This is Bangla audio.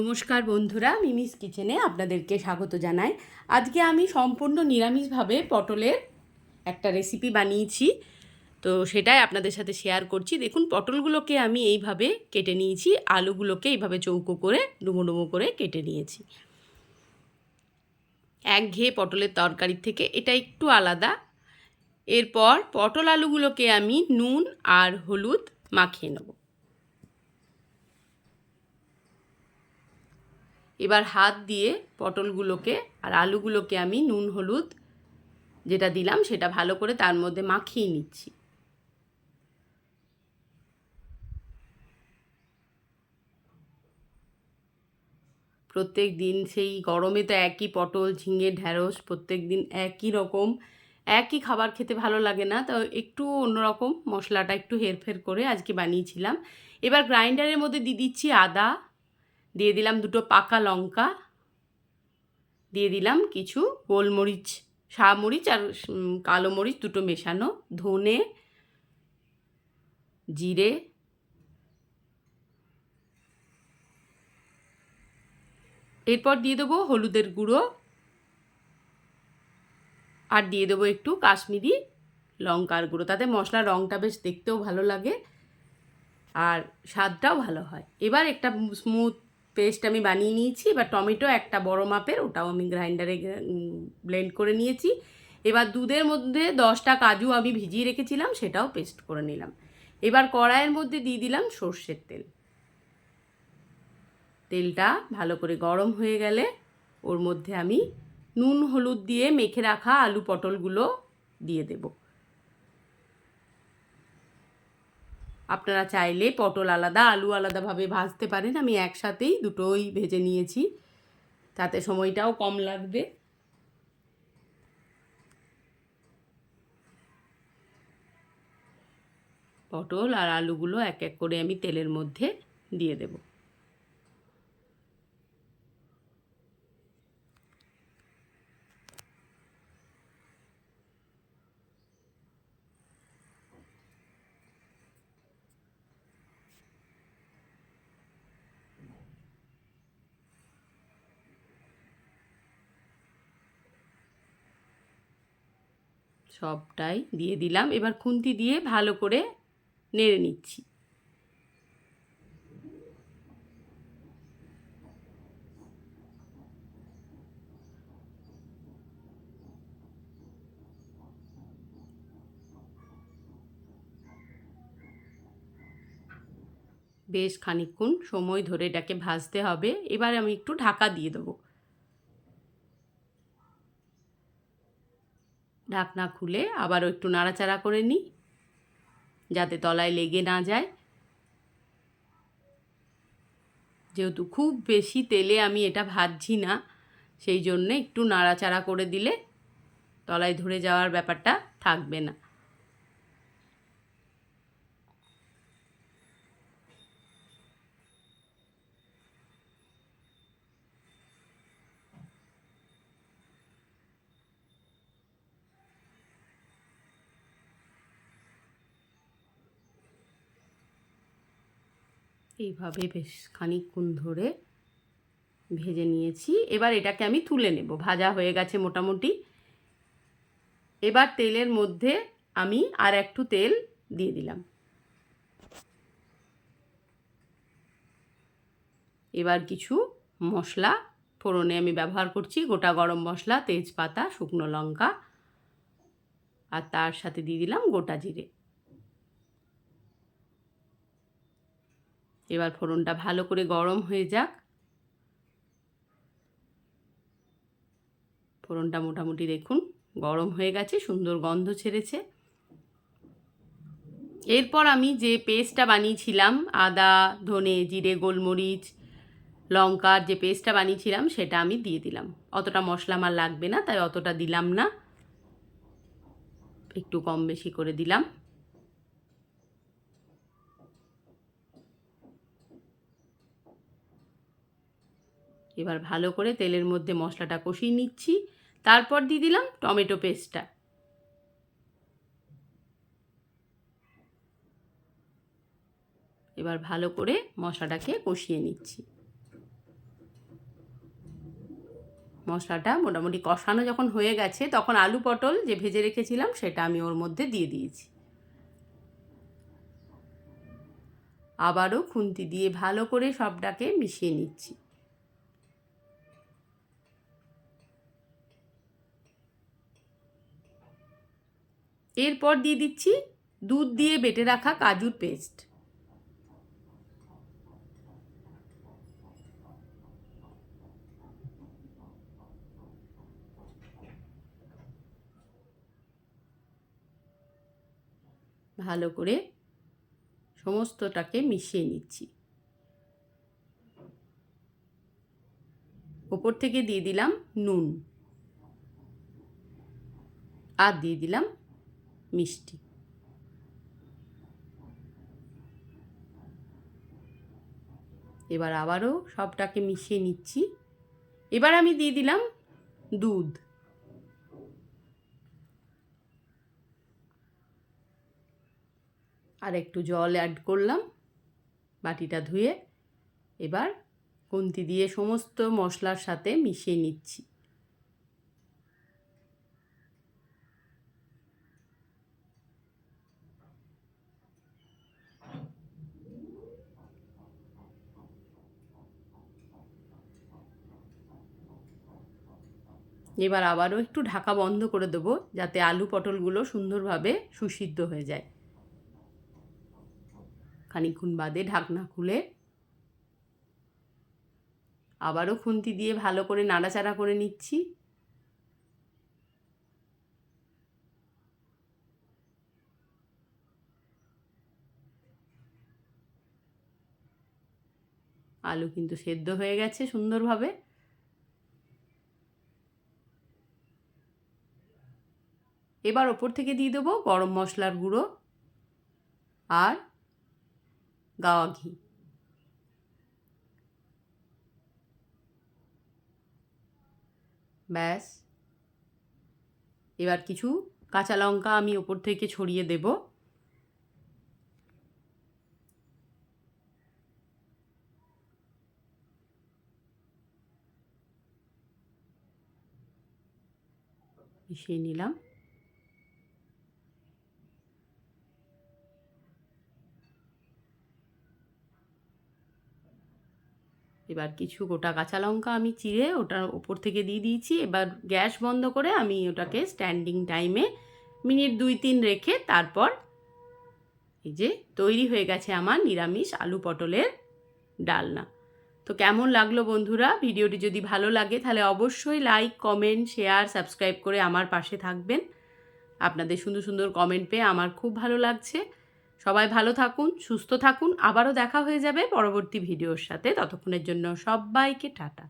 নমস্কার বন্ধুরা, মিমিস কিচেনে আপনাদেরকে স্বাগত জানাই। আজকে আমি সম্পূর্ণ নিরামিষভাবে পটলের একটা রেসিপি বানিয়েছি। তো সেটাই আপনাদের সাথে শেয়ার করছি। দেখুন, পটলগুলোকে আমি এইভাবে কেটে নিয়েছি, আলুগুলোকে এইভাবে চৌকো করে, ডুমো ডুমো করে কেটে নিয়েছি। এক ঘেয়ে পটলের তরকারির থেকে, এটা একটু আলাদা। এরপর পটল আলুগুলোকে আমি নুন আর হলুদ মাখিয়ে নেব। এবার হাত দিয়ে পটলগুলোকে আর আলুগুলোকে আমি নুন, হলুদ যেটা দিলাম সেটা ভালো করে তার মধ্যে মাখিয়ে নিচ্ছি। প্রত্যেক দিন সেই গরমে তো একই পটল, ঝিঙে ঢ্যাঁড়স প্রত্যেক দিন একই রকম, একই খাবার খেতে ভালো লাগে না। তো একটু অন্যরকম মশলাটা একটু হেরফের করে আজকে বানিয়েছিলাম। এবার গ্রাইন্ডারের মধ্যে দিয়ে দিচ্ছি আদা দিয়ে দিলাম দুটো পাকা লঙ্কা, দিয়ে দিলাম কিছু গোলমরিচ মরিচ আর কালো মরিচ দুটো মেশানো, ধনে, জিরে, এরপর দিয়ে দেবো হলুদের গুঁড়ো আর দিয়ে দেবো একটু কাশ্মীরি লঙ্কার গুঁড়ো। তাতে মশলার রঙটা বেশ দেখতেও ভালো লাগে আর স্বাদটাও ভালো হয়। এবার একটা স্মুথ পেস্ট আমি বানিয়ে নিয়েছি, এবার টমেটো একটা বড় মাপের, ওটাও আমি গ্রাইন্ডারে ব্লেন্ড করে নিয়েছি। এবার দুধের মধ্যে দশটা কাজু আমি ভিজিয়ে রেখেছিলাম, সেটাও পেস্ট করে নিলাম। এবার কড়াইয়ের মধ্যে দিয়ে দিলাম সর্ষের তেল। তেলটা ভালো করে গরম হয়ে গেলে, ওর মধ্যে আমি নুন, হলুদ দিয়ে মেখে রাখা আলু পটলগুলো দিয়ে দেবো। আপনারা চাইলে পটল আলাদা, আলু আলাদাভাবে ভাজতে পারেন। আমি একসাথেই দুটোই ভেজে নিয়েছি। তাতে সময়টাও কম লাগবে। পটল আর আলুগুলো এক এক করে আমি তেলের মধ্যে দিয়ে দেবো। সবটাই দিয়ে দিলাম। এবার খুন্তি দিয়ে ভালো করে নেড়ে নিচ্ছি। বেশ খানিক্ষণ সময় ধরে এটাকে ভাজতে হবে। এবার আমি একটু ঢাকা দিয়ে দেবো। ঢাকনা খুলে আবারও একটু নাড়াচাড়া করে নিই, যাতে তলায় লেগে না যায়। যেহেতু খুব বেশি তেলে আমি এটা ভাজছি না, সেই জন্যে একটু নাড়াচাড়া করে দিলে তলায় ধরে যাওয়ার ব্যাপারটা থাকবে না। এইভাবে বেশ খানিকক্ষণ ধরে ভেজে নিয়েছি। এবার এটাকে আমি তুলে নেব। ভাজা হয়ে গেছে মোটামুটি। এবার তেলের মধ্যে আমি আর একটু তেল দিয়ে দিলাম। এবার কিছু মশলা, ফোড়নে আমি ব্যবহার করছি গোটা গরম মশলা, তেজপাতা, শুকনো লঙ্কা, আর তার সাথে দিয়ে দিলাম গোটা জিরে। এবার ফোড়নটা ভালো করে গরম হয়ে যাক। ফোড়নটা মোটামুটি দেখুন, গরম হয়ে গেছে, সুন্দর গন্ধ ছেড়েছে। এরপর আমি যে পেস্টটা বানিয়েছিলাম, আদা, ধনে, জিরে, গোলমরিচ, লঙ্কার যে পেস্টটা বানিয়েছিলাম, সেটা আমি দিয়ে দিলাম। অতটা মশলা আমার লাগবে না, তাই অতটা দিলাম না। একটু কম বেশি করে দিলাম। এবার ভালো করে তেলের মধ্যে মশলাটা কষিয়ে নিচ্ছি। তারপর দিয়ে দিলাম টমেটো পেস্টটা। এবার ভালো করে মশলাটাকে কষিয়ে নিচ্ছি। মশলাটা মোটামুটি কষানো যখন হয়ে গেছে, তখন আলু পটল যে ভেজে রেখেছিলাম, সেটা আমি ওর মধ্যে দিয়ে দিয়েছি। আবারও খুন্তি দিয়ে ভালো করে সবটাকে মিশিয়ে নিচ্ছি। এরপর দিয়ে দিচ্ছি দুধ দিয়ে বেটে রাখা কাজুর পেস্ট। ভালো করে সমস্তটাকে মিশিয়ে নিচ্ছি। ওপর থেকে দিয়ে দিলাম নুন। আর দিয়ে দিলাম মিষ্টি। এবার আবারও সবটাকে মিশিয়ে নিচ্ছি। এবার আমি দিয়ে দিলাম দুধ। আর একটু জল অ্যাড করলাম বাটিটা ধুয়ে। এবার খুন্তি দিয়ে সমস্ত মশলার সাথে মিশিয়ে নিচ্ছি। এবার আবারও একটু ঢাকা বন্ধ করে দেবো যাতে আলু পটলগুলো সুন্দরভাবে সুসিদ্ধ হয়ে যায়। খানিক্ষণ বাদে ঢাকনা খুলে আবারও খুন্তি দিয়ে ভালো করে নাড়াচাড়া করে নিচ্ছি। আলু কিন্তু সেদ্ধ হয়ে গেছে সুন্দরভাবে। এবার ওপর থেকে দিয়ে দেবো গরম মশলার গুঁড়ো আর গাওয়া ঘি। ব্যাস। এবার কিছু কাঁচা লঙ্কা আমি ওপর থেকে ছড়িয়ে দেব। মিশিয়ে নিলাম। এবার কিছু গোটা কাঁচা লঙ্কা আমি চিড়ে ওটার ওপর থেকে দিয়ে দিয়েছি। এবার গ্যাস বন্ধ করে আমি ওটাকে স্ট্যান্ডিং টাইমে মিনিট দুই তিন রেখে তারপর এই যে তৈরি হয়ে গেছে আমার নিরামিষ আলু পটলের ডালনা। তো কেমন লাগল বন্ধুরা? ভিডিওটি যদি ভালো লাগে তাহলে অবশ্যই লাইক কমেন্ট শেয়ার সাবস্ক্রাইব করে আমার পাশে থাকবেন। আপনাদের সুন্দর সুন্দর কমেন্ট পেয়ে আমার খুব ভালো লাগছে। সবাই ভালো থাকুন, সুস্থ থাকুন। আবারও দেখা হয়ে যাবে পরবর্তী ভিডিওর সাথে। ততক্ষণের জন্য সবাইকে টাটা।